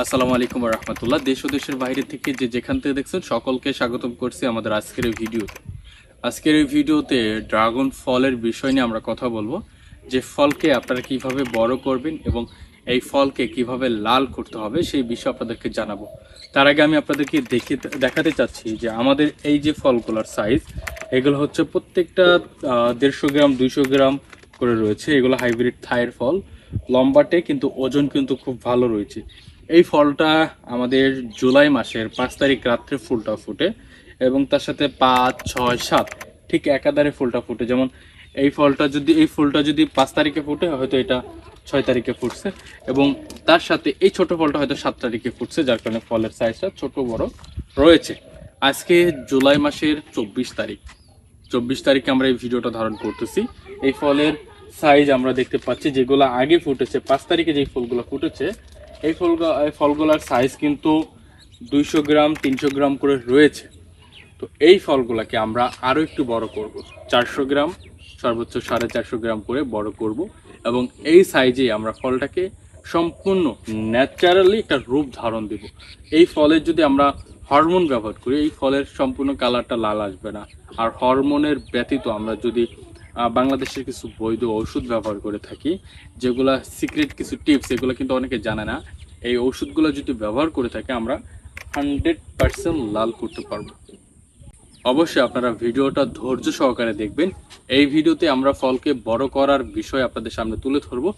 আসসালামু আলাইকুম রহমতুল্লাহ দেশ ও দেশের বাইরে থেকে যে যেখান থেকে দেখছেন, সকলকে স্বাগতম করছি আমাদের আজকের এই ভিডিওতে। আজকের এই ভিডিওতে ড্রাগন ফলের বিষয় নিয়ে আমরা কথা বলব। যে ফলকে আপনারা কীভাবে বড় করবেন এবং এই ফলকে কীভাবে লাল করতে হবে, সেই বিষয়ে আপনাদেরকে জানাব। তার আগে আমি আপনাদেরকে দেখে, দেখাতে চাচ্ছি যে আমাদের এই যে ফলগুলোর সাইজ এগুলো হচ্ছে প্রত্যেকটা দেড়শো গ্রাম, দুইশো গ্রাম করে রয়েছে। এগুলো হাইব্রিড থায়ের ফল। লম্বাটে কিন্তু ওজন কিন্তু খুব ভালো রয়েছে। এই ফলটা আমাদের জুলাই মাসের পাঁচ তারিখ রাত্রে ফুলটা ফুটে এবং তার সাথে পাঁচ, ছয়, সাত, ঠিক একাধারে ফুলটা ফুটে। যেমন এই ফলটা যদি, এই ফুলটা যদি পাঁচ তারিখে ফুটে, হয়তো এটা ছয় তারিখে ফুটছে এবং তার সাথে এই ছোট ফলটা হয়তো সাত তারিখে ফুটছে, যার কারণে ফলের সাইজটা ছোট বড় রয়েছে। আজকে জুলাই মাসের চব্বিশ তারিখ। চব্বিশ তারিখে আমরা এই ভিডিওটা ধারণ করতেছি। এই ফলের সাইজ আমরা দেখতে পাচ্ছি, যেগুলো আগে ফুটেছে, পাঁচ তারিখে যে ফুলগুলো ফুটেছে এই ফল এই ফলগুলোর সাইজ কিন্তু দুইশো গ্রাম, তিনশো গ্রাম করে রয়েছে। তো এই ফলগুলোকে আমরা আরও একটু বড় করব। চারশো গ্রাম, সর্বোচ্চ সাড়ে চারশো গ্রাম করে বড় করব এবং এই সাইজে আমরা ফলটাকে সম্পূর্ণ ন্যাচারালি একটা রূপ ধারণ দেব। এই ফলের যদি আমরা হরমোন ব্যবহার করি, এই ফলের সম্পূর্ণ কালারটা লাল আসবে না। আর হরমোনের ব্যতীত আমরা যদি বাংলাদেশের কিছু বৈধ ওষুধ ব্যবহার করে থাকি, যেগুলা সিক্রেট কিছু টিপস এগুলো কিন্তু অনেকে জানে না। এই ওষুধগুলো যদি ব্যবহার করে থাকে, আমরা হান্ড্রেড পার্সেন্ট লাল করতে পারব। অবশ্যই আপনারা ভিডিওটা ধৈর্য সহকারে দেখবেন। এই ভিডিওতে আমরা ফলকে বড় করার বিষয় আপনাদের সামনে তুলে ধরবো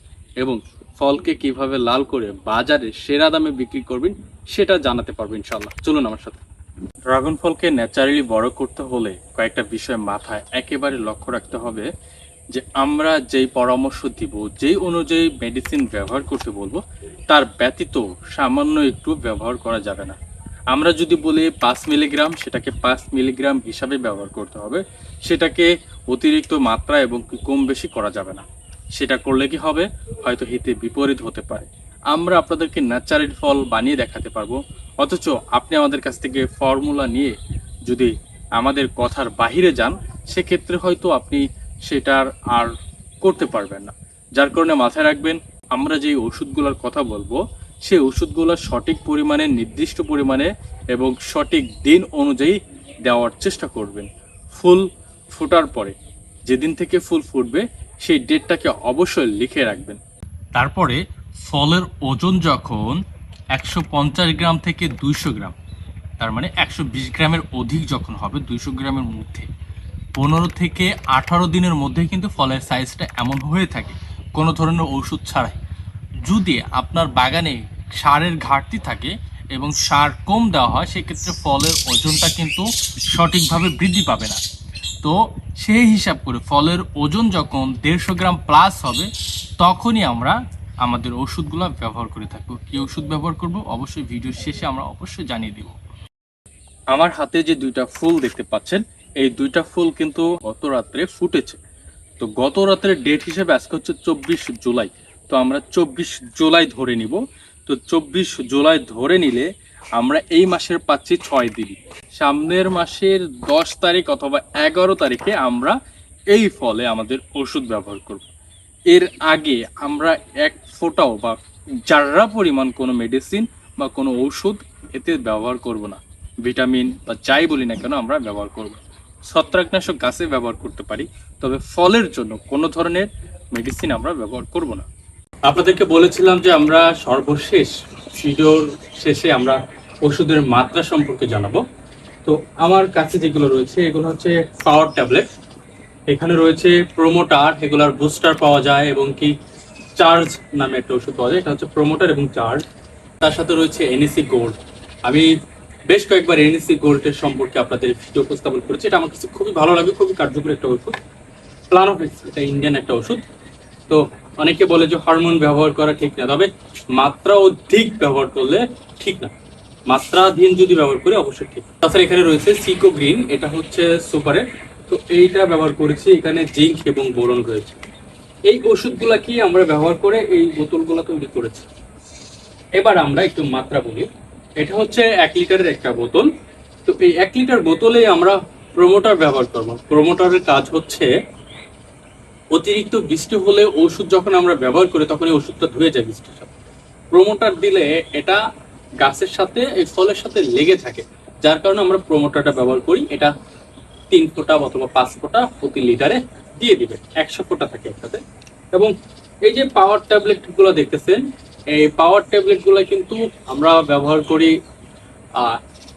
এবং ফলকে কীভাবে লাল করে বাজারে সেরা দামে বিক্রি করবেন, সেটা জানাতে পারব ইনশাল্লাহ চলুন আমার সাথে। ড্রাগন ফলকে ন্যাচারালি বড় করতে হলে কয়েকটা বিষয় মাথায় একেবারে লক্ষ্য রাখতে হবে যে আমরা যেই পরামর্শ দিব, যেই অনুযায়ী মেডিসিন ব্যবহার করতে বলব, তার ব্যতীত সামান্য একটু ব্যবহার করা যাবে না। আমরা যদি বলি পাঁচ মিলিগ্রাম, সেটাকে পাঁচ মিলিগ্রাম হিসাবে ব্যবহার করতে হবে। সেটাকে অতিরিক্ত মাত্রা এবং কম বেশি করা যাবে না। সেটা করলে কি হবে? হয়তো হিতে বিপরীত হতে পারে। আমরা আপনাদেরকে ন্যাচারাল ফল বানিয়ে দেখাতে পারব। অথচ আপনি আমাদের কাছ থেকে ফর্মুলা নিয়ে যদি আমাদের কথার বাহিরে যান, সেক্ষেত্রে হয়তো আপনি সেটার আর করতে পারবেন না। যার কারণে মাথায় রাখবেন, আমরা যেই ওষুধগুলোর কথা বলব, সেই ওষুধগুলো সঠিক পরিমাণে, নির্দিষ্ট পরিমাণে এবং সঠিক দিন অনুযায়ী দেওয়ার চেষ্টা করবেন। ফুল ফোটার পরে, যেদিন থেকে ফুল ফুটবে, সেই ডেটটাকে অবশ্যই লিখে রাখবেন। তারপরে ফলের ওজন যখন একশো পঞ্চাশ গ্রাম থেকে দুইশো গ্রাম। তার মানে একশো বিশ গ্রামের অধিক যখন হবে দুইশো গ্রামের মধ্যে, পনেরো থেকে আঠারো দিনের মধ্যে কিন্তু ফলের সাইজটা এমন হয়ে থাকে, কোনো ধরনের ওষুধ ছাড়াই। যদি আপনার বাগানে সারের ঘাটতি থাকে এবং সার কম দেওয়া হয়, সেক্ষেত্রে ফলের ওজনটা কিন্তু সঠিকভাবে বৃদ্ধি পাবে না। তো সেই হিসাব করে ফলের ওজন যখন দেড়শো গ্রাম প্লাস হবে, তখনই আমরা আমাদের ওষুধগুলো ব্যবহার করে থাকব। কি ওষুধ ব্যবহার করব? অবশ্যই ভিডিওর শেষে আমরা অবশ্যই জানিয়ে দিব। আমার হাতে যে দুইটা ফুল দেখতে পাচ্ছেন, এই দুইটা ফুল কিন্তু গত রাত্রে ফুটেছে। তো গত রাত্রের ডেট হিসেবে আজকে হচ্ছে চব্বিশ জুলাই। তো আমরা চব্বিশ জুলাই ধরে নিব। তো চব্বিশ জুলাই ধরে নিলে আমরা এই মাসের পাচ্ছি ছয় দিন। সামনের মাসের দশ তারিখ অথবা এগারো তারিখে আমরা এই ফলে আমাদের ওষুধ ব্যবহার করব। এর আগে আমরা এক ফোঁটাও বা যারা পরিমাণ কোনো মেডিসিন বা কোনো ঔষধ এতে ব্যবহার করব না ভিটামিন বা যাই বলি না কেন আমরা ব্যবহার করব। ছত্রাকনাশক গাছে ব্যবহার করতে পারি, তবে ফলের জন্য কোনো ধরনের মেডিসিন আমরা ব্যবহার করব না। আপনাদেরকে বলেছিলাম যে আমরা সর্বশেষ ভিডিওর শেষে আমরা ওষুধের মাত্রা সম্পর্কে জানাব। তো আমার কাছে যেগুলো রয়েছে, এগুলো হচ্ছে পাওয়ার ট্যাবলেট এখানে রয়েছে প্রোমোটার এগুলার বুস্টার পাওয়া যায় এবং কি চার্জ নামে একটা ওষুধ পাওয়া যায়, এটা হচ্ছে প্রোমোটার এবং চার্জ তার সাথে রয়েছে এনএসি গোল্ড আমি বেশ কয়েকবার এনএসি গোল্ডের সম্পর্কে আপনাদের ভিডিও উপস্থাপন করেছি, এটা আমার কাছে খুবই ভালো লাগে, খুবই কার্যকরী একটা ওষুধ। প্লানোফিক্স এটা ইন্ডিয়ান একটা ওষুধ। তো অনেকে বলে যে হরমোন ব্যবহার করা ঠিক না, তবে মাত্রা অধিক ব্যবহার করলে ঠিক না। মাত্রাধীন যদি ব্যবহার করি, অবশ্যই ঠিক। তাছাড়া এখানে রয়েছে সিকো গ্রিন এটা হচ্ছে সুপারের তো এইটা ব্যবহার করেছি, এখানে জিঙ্ক এবং বোরন রয়েছে। এই ওষুধগুলা কি আমরা ব্যবহার করে এই বোতলগুলো তৈরি করেছি? এবার আমরা একটু মাত্রা বলি। এটা হচ্ছে এক লিটারের একটা বোতল। তো এই এক লিটার বোতলে আমরা প্রোমোটার ব্যবহার করব। প্রোমোটারের কাজ হচ্ছে অতিরিক্ত বৃষ্টি হলে ওষুধ যখন আমরা ব্যবহার করি, তখন এই ওষুধটা ধুয়ে যায় বৃষ্টির সাথে। প্রোমোটার দিলে এটা গাছের সাথে, এই ফলের সাথে লেগে থাকে। যার কারণে আমরা প্রোমোটারটা ব্যবহার করি। এটা তিন ফোঁটা অথবা পাঁচ ফোঁটা প্রতি লিটারে দিয়ে দিবে একশো ফোঁটা থাকে একসাথে। এবং এই যে পাওয়ার ট্যাবলেটগুলো দেখতেছেন, এই পাওয়ার ট্যাবলেটগুলো কিন্তু আমরা ব্যবহার করি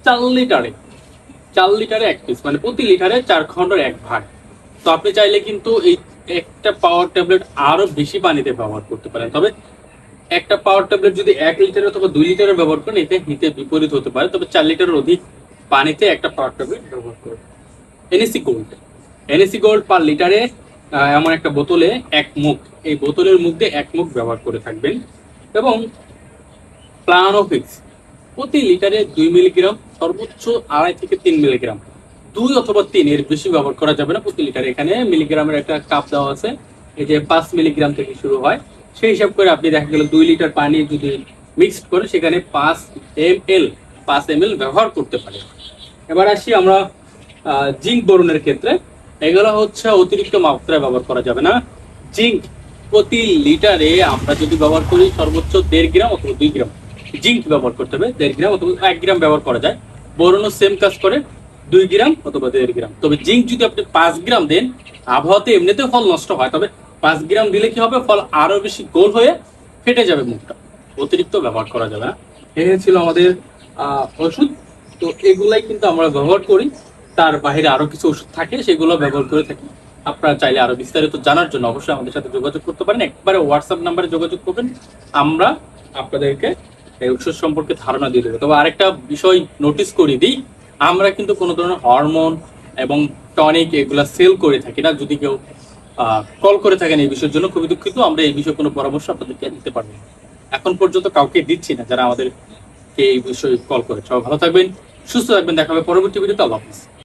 চার লিটারে। চার লিটারে এক পিস মানে প্রতি লিটারে চার খন্ডের এক ভাগ। তো আপনি চাইলে কিন্তু এই একটা পাওয়ার ট্যাবলেট আরও বেশি পানিতে ব্যবহার করতে পারেন। তবে একটা পাওয়ার ট্যাবলেট যদি এক লিটার অথবা দুই লিটারের ব্যবহার করেন, এতে হিতে বিপরীত হতে পারে। তবে চার লিটারের অধিক পানিতে একটা পাওয়ার ট্যাবলেট ব্যবহার করুন। NAC gold NAC gold per লিটারে এমন একটা বোতলে এক মুখ। এই বোতলের মুখ দিয়ে এক মুখ ব্যবহার করে থাকবেন। এবং প্লানোফিক্স প্রতি লিটারে দুই মিলিগ্রাম সর্বোচ্চ আড়াই থেকে তিন মিলিগ্রাম দুই অথবা তিন, এর বেশি ব্যবহার করা যাবে না প্রতি লিটার এখানে মিলিগ্রামের একটা কাপ দেওয়া আছে। এই যে পাঁচ মিলিগ্রাম থেকে শুরু হয়। সেই হিসাব করে আপনি দেখা গেল দুই লিটার পানি যদি মিক্সড করে, সেখানে পাঁচ এম এল পাঁচ এম এল ব্যবহার করতে পারে এবার আসি আমরা জিঙ্ক বরণের ক্ষেত্রে। এগুলো হচ্ছে অতিরিক্ত মাত্রায় ব্যবহার করা যাবে না। জিঙ্ক প্রতি লিটারে আমরা যদি ব্যবহার করি সর্বোচ্চ দেড় গ্রাম অথবা দুই গ্রাম। জিঙ্ক ব্যবহার করতে হবে দেড় গ্রাম অথবা এক গ্রাম ব্যবহার করা যায়। বোরনও সেম কাজ করে দুই গ্রাম অথবা দেড় গ্রাম। তবে জিঙ্ক যদি আপনি পাঁচ গ্রাম দেন আবহাওয়াতে এমনিতে ফল নষ্ট হয় তবে পাঁচ গ্রাম দিলে কি হবে? ফল আরও বেশি গোল হয়ে ফেটে যাবে মুখটা। অতিরিক্ত ব্যবহার করা যাবে না। এই ছিল আমাদের আহ, ওষুধ। তো এগুলাই কিন্তু আমরা ব্যবহার করি। তার বাইরে আরও কিছু ওষুধ থাকে, সেগুলো ব্যবহার করে থাকি। আপনারা চাইলে আরও বিস্তারিত জানার জন্য অবশ্যই আমাদের সাথে যোগাযোগ করতে পারেন। একবারে হোয়াটসঅ্যাপ নাম্বারে যোগাযোগ করবেন। আমরা আপনাদেরকে এই ওষুধ সম্পর্কে ধারণা দিয়ে দেবো। তবে আরেকটা বিষয় নোটিস করে দিই। আমরা কিন্তু কোনো ধরনের হরমোন এবং টনিক এগুলা সেল করে থাকি না। যদি কেউ কল করে থাকেন এই বিষয়ের জন্য, খুবই দুঃখিত। আমরা এই বিষয়ে কোনো পরামর্শ আপনাদেরকে দিতে পারব। এখন পর্যন্ত কাউকে দিচ্ছি না যারা আমাদেরকে এই বিষয়ে কল করে সবাই ভালো থাকবেন, সুস্থ থাকবেন। দেখা হবে পরবর্তী ভিডিওতে আল্লাহ হাফিজ।